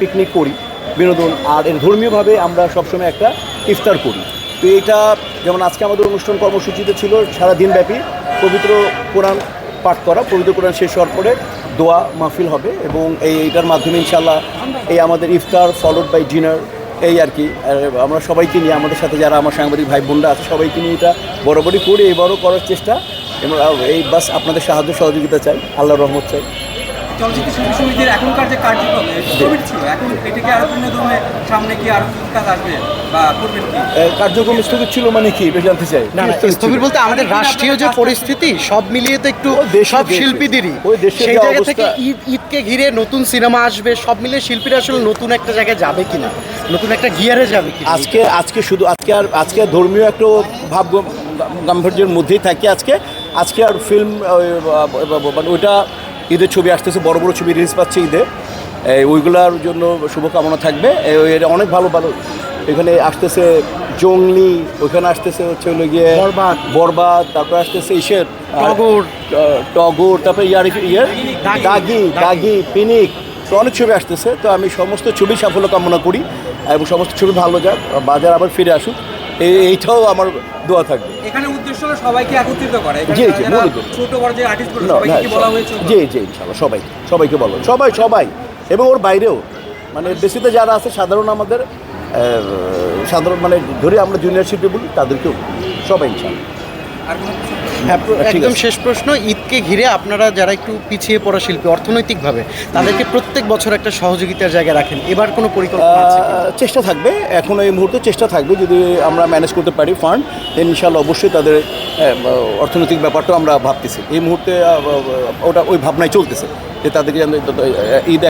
Picnic করি। বিনোদন আর এর ধর্মীয়ভাবে আমরা সবসময় একটা ইফতার করি। তো এটা যেমন আজকে আমাদের অনুষ্ঠান কর্মসূচিতে ছিল সারা দিনব্যাপী পবিত্র কোরআন পাঠ করা। পবিত্র কোরআন শেষ হওয়ার পরে দোয়া মাহফিল হবে এবং এই এইটার মাধ্যমে ইনশাল্লাহ এই আমাদের ইফতার ফলোড বাই ডিনার এই আর কি। আমরা সবাইকে নিয়ে, আমাদের সাথে যারা আমার সাংবাদিক ভাই বোনরা আছে, সবাইকে নিয়ে এটা বরাবরই করি। এবারও করার চেষ্টা। এবং এই বাস আপনাদের সাহায্য সহযোগিতা চাই। আল্লাহর রহমত চাই। চলচ্চিত্র শিল্পী সমিতির এখনকার যে কার্যক্রম কোভিড ছিল এখন এটাকে আরও পূর্ণদমে সামনে কি আরও কাজ আসবে বা করবেন কি? কার্যক্রম স্থগিত ছিল মানে কি এটা জানতে চাই। না স্থবির বলতে আমাদের রাষ্ট্রীয় যে পরিস্থিতি সব মিলিয়ে তো একটু সব শিল্পীদেরই। সেই জায়গা থেকে ঈদ ঈদকে ঘিরে নতুন সিনেমা আসবে সব মিলিয়ে শিল্পীরা আসলে নতুন একটা জায়গায় যাবে কিনা নতুন একটা গিয়ারে যাবে আজকে আজকে শুধু আজকে আর আজকে ধর্মীয় একটা ভাব গম- গাম্ভীর্যের মধ্যেই থাকে আজকে। আজকে আর ফিল্ম মানে ওইটা ঈদের ছবি আসতেছে বড় বড় ছবি রিলিজ পাচ্ছে ঈদে এই, ওইগুলার জন্য শুভকামনা থাকবে এই, এটা অনেক ভালো ভালো এখানে আসতেছে জংলি ওইখানে আসতেছে হচ্ছে হলো গিয়ে বরবাদ। তারপর আসতেছে ইসের টগর। টগর তারপরে ইয়ার ইয়ার দাগি। দাগি পিনিক তো অনেক ছবি আসতেছে তো আমি সমস্ত ছবি সাফল্য কামনা করি এবং সমস্ত ছবি ভালো যাক বাজার আবার ফিরে আসুক এইটাও আমার দোয়া থাকবে। এখানে উদ্দেশ্য হলো সবাইকে একত্রিত করা। জি, জি, ছোট বড় যে আর্টিস্ট সবাইকে বলা হয়েছে জি জি ইনশাআল্লাহ সবাই সবাইকে বলো। সবাই সবাই। এবং ওর বাইরেও। মানে বেশিতে যারা আছে সাধারণ আমাদের সাধারণ মানে ধরে আমরা জুনিয়র শিল্পী বলি তাদেরকেও সবাই ইনশাল্লাহ। একদম শেষ প্রশ্ন। ঈদকে ঘিরে আপনারা যারা একটু পিছিয়ে পড়া শিল্পী অর্থনৈতিকভাবে তাদেরকে প্রত্যেক বছর একটা সহযোগিতার জায়গায় রাখেন। এবার কোনো পরিকল্পনা চেষ্টা থাকবে। এখন এই মুহূর্তে চেষ্টা থাকবে যদি আমরা ম্যানেজ করতে পারি ফান্ড দেন ইনশাল্লাহ অবশ্যই তাদের অর্থনৈতিক ব্যাপারটাও আমরা ভাবতেছি। এই মুহূর্তে ওটা ওই ভাবনায় চলতেছে যে তাদেরকে ঈদ